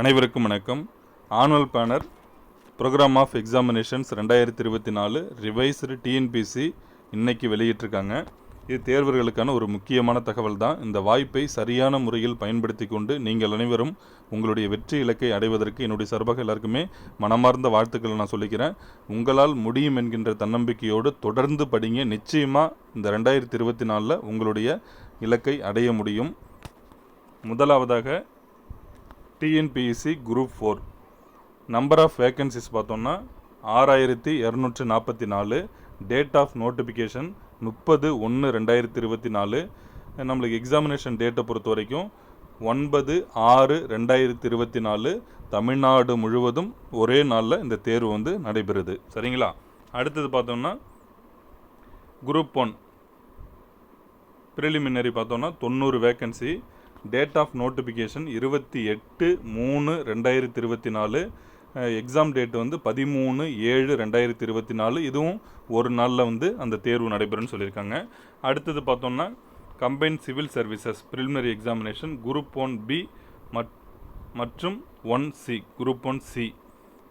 அனைவருக்கும் வணக்கம். Annual planner programme of examinations ரெண்டாயிரத்தி இருபத்தி நாலு ரிவைஸ்டு டிஎன்பிசி இன்னைக்கு வெளியிட்டிருக்காங்க. இது தேர்வர்களுக்கான ஒரு முக்கியமான தகவல் தான். இந்த வாய்ப்பை சரியான முறையில் பயன்படுத்தி கொண்டு நீங்கள் அனைவரும் உங்களுடைய வெற்றி இலக்கை அடைவதற்கு என்னுடைய சார்பாக எல்லாருக்குமே மனமார்ந்த வாழ்த்துக்களை நான் சொல்லிக்கிறேன். உங்களால் முடியும் என்கின்ற தன்னம்பிக்கையோடு தொடர்ந்து படிங்க. நிச்சயமாக இந்த ரெண்டாயிரத்தி இருபத்தி நாலில் உங்களுடைய இலக்கை அடைய முடியும். முதலாவதாக T N P S C group four number of vacancies பார்த்தோம்னா ஆறாயிரத்தி இரநூற்றி நாற்பத்தி நாலு. டேட் ஆஃப் நோட்டிஃபிகேஷன் முப்பது ஒன்று ரெண்டாயிரத்தி இருபத்தி நாலு. நம்மளுக்கு எக்ஸாமினேஷன் டேட்டை பொறுத்த வரைக்கும் ஒன்பது ஆறு ரெண்டாயிரத்தி இருபத்தி நாலு. தமிழ்நாடு முழுவதும் ஒரே நாளில் இந்த தேர்வு வந்து நடைபெறுது. சரிங்களா? அடுத்தது பார்த்தோம்னா குரூப் ஒன் ப்ரிலிமினரி பார்த்தோம்னா தொண்ணூறு வேக்கன்சி டேட் ஆஃப் நோட்டிஃபிகேஷன் இருபத்தி எட்டு மூணு ரெண்டாயிரத்தி இருபத்தி நாலு. எக்ஸாம் டேட் வந்து பதிமூணு ஏழு ரெண்டாயிரத்தி இருபத்தி நாலு. இதுவும் ஒரு நாளில் வந்து அந்த தேர்வு நடைபெறும்னு சொல்லியிருக்காங்க. அடுத்தது பார்த்தோம்னா combine civil services preliminary examination group one B மற்றும் one C group one C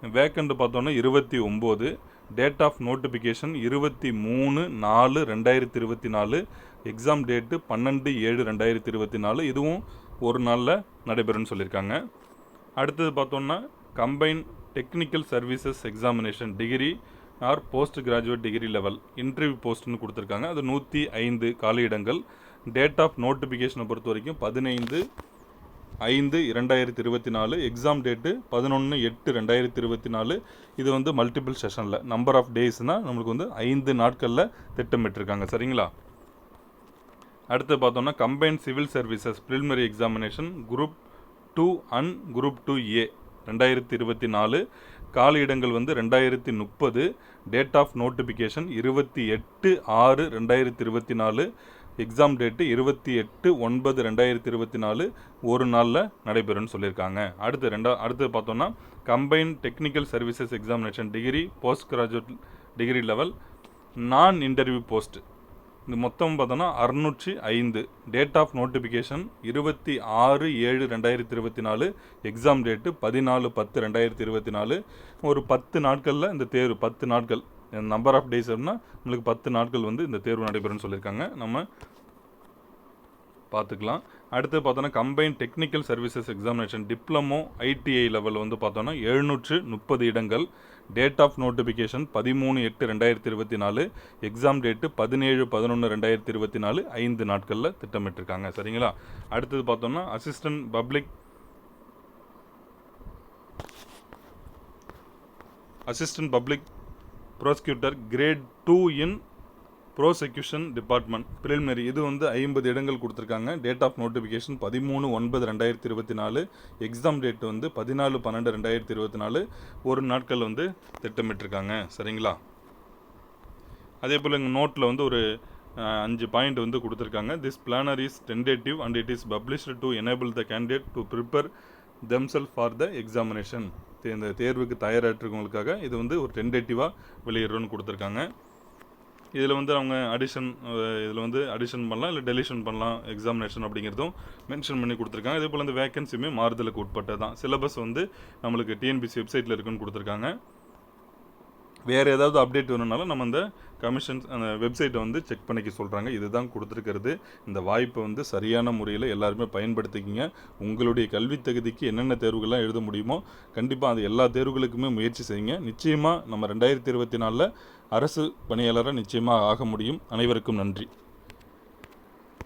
vacant பார்த்தோன்னா இருபத்தி ஒம்பது. டேட் ஆஃப் நோட்டிஃபிகேஷன் இருபத்தி மூணு நாலு ரெண்டாயிரத்தி இருபத்தி நாலு. எக்ஸாம் டேட்டு பன்னெண்டு ஏழு ரெண்டாயிரத்தி இருபத்தி நாலு. இதுவும் ஒரு நாளில் நடைபெறும்னு சொல்லியிருக்காங்க. அடுத்தது பார்த்தோன்னா combine technical services examination degree or post graduate degree level interview போஸ்ட்னு கொடுத்துருக்காங்க. அது நூற்றி ஐந்து காலியிடங்கள். டேட் ஆஃப் நோட்டிஃபிகேஷனை பொறுத்த வரைக்கும் பதினைந்து ஐந்து இரண்டாயிரத்தி இருபத்தி நாலு எக்ஸாம் டேட்டு பதினொன்று எட்டு ரெண்டாயிரத்தி இருபத்தி நாலு. இது வந்து மல்டிபிள் செஷனில் நம்பர் ஆஃப் டேஸ்னால் நம்மளுக்கு வந்து ஐந்து நாட்களில் திட்டமிட்டிருக்காங்க. சரிங்களா? அடுத்து பார்த்தோம்னா combine civil services preliminary examination group two and group two A ரெண்டாயிரத்தி இருபத்தி நாலு. கால இடங்கள் வந்து ரெண்டாயிரத்தி முப்பது. டேட் ஆஃப் நோட்டிஃபிகேஷன் இருபத்தி எட்டு ஆறு ரெண்டாயிரத்தி இருபத்தி நாலு. எக்ஸாம் டேட்டு இருபத்தி எட்டு ஒன்பது ரெண்டாயிரத்தி இருபத்தி நாலு. ஒரு நாளில் நடைபெறும்னு சொல்லியிருக்காங்க. அடுத்து ரெண்டா அடுத்து பார்த்தோம்னா combine technical services examination degree post graduate degree level நான் இன்டர்வியூ போஸ்ட் இது மொத்தம் பார்த்தோன்னா அறுநூற்றி ஐந்து. டேட் ஆஃப் நோட்டிஃபிகேஷன் இருபத்தி ஆறு ஏழு ரெண்டாயிரத்தி இருபத்தி நாலு. எக்ஸாம் டேட்டு பதினாலு பத்து ரெண்டாயிரத்தி இருபத்தி நாலு. ஒரு பத்து நாட்களில் இந்த தேர்வு பத்து நாட்கள். நம்பர் ஆஃப் டேஸ் அப்படின்னா நம்மளுக்கு பத்து நாட்கள் வந்து இந்த தேர்வு நடைபெறும்னு சொல்லியிருக்காங்க. நம்ம பார்த்துக்கலாம். அடுத்து பார்த்தோன்னா combine technical services examination diploma ITI level வந்து பார்த்தோன்னா எழுநூற்று முப்பது இடங்கள். டேட் ஆஃப் நோட்டிஃபிகேஷன் பதிமூணு எட்டு ரெண்டாயிரத்தி இருபத்தி நாலு. எக்ஸாம் டேட்டு பதினேழு பதினொன்று ரெண்டாயிரத்தி இருபத்தி நாலு. ஐந்து நாட்களில் திட்டமிட்டிருக்காங்க. சரிங்களா? அடுத்தது பார்த்தோம்னா assistant public assistant public prosecutor grade two in prosecution department preliminary இது வந்து ஐம்பது இடங்கள் கொடுத்துருக்காங்க. டேட் ஆஃப் நோட்டிஃபிகேஷன் பதிமூணு ஒன்பது ரெண்டாயிரத்தி இருபத்தி நாலு. எக்ஸாம் டேட் வந்து பதினாலு பன்னெண்டு ரெண்டாயிரத்தி இருபத்தி நாலு. ஒரு நாட்கள் வந்து திட்டமிட்டிருக்காங்க. சரிங்களா? அதே போல் எங்கள் நோட்டில் வந்து ஒரு அஞ்சு பாயிண்ட் வந்து கொடுத்துருக்காங்க. This planner is tentative and it is published to enable the candidate to prepare themselves for the examination இந்த தேர்வுக்கு தயாராகிறவங்களுக்காக இது வந்து ஒரு டென்டேட்டிவாக வெளியிடுறோன்னு கொடுத்துருக்காங்க. இதில் வந்து அவங்க அடிஷன் இதில் வந்து அடிஷன் பண்ணலாம் இல்லை டெலிஷன் பண்ணலாம் எக்ஸாமினேஷன் அப்படிங்கிறதும் மென்ஷன் பண்ணி கொடுத்துருக்காங்க. இதே போல் இந்த வேகன்சியுமே மாறுதலுக்கு உட்பட்டது தான் சிலபஸ் வந்து நம்மளுக்கு டிஎன்பிசி வெப்சைட்டில் இருக்குன்னு கொடுத்துருக்காங்க. வேறு ஏதாவது அப்டேட் வேணும்னாலும் நம்ம அந்த கமிஷன்ஸ் அந்த வெப்சைட்டை வந்து செக் பண்ணிக்க சொல்கிறாங்க இதுதான் கொடுத்துருக்கிறது. இந்த வாய்ப்பை வந்து சரியான முறையில் எல்லாருமே பயன்படுத்திக்கிங்க. உங்களுடைய கல்வி தகுதிக்கு என்னென்ன தேர்வுகள்லாம் எழுத முடியுமோ கண்டிப்பாக அது எல்லா தேர்வுகளுக்குமே முயற்சி செய்யுங்க. நிச்சயமாக நம்ம ரெண்டாயிரத்தி இருபத்தி நாலில் அரசு பணியாளராக நிச்சயமாக ஆக முடியும். அனைவருக்கும் நன்றி.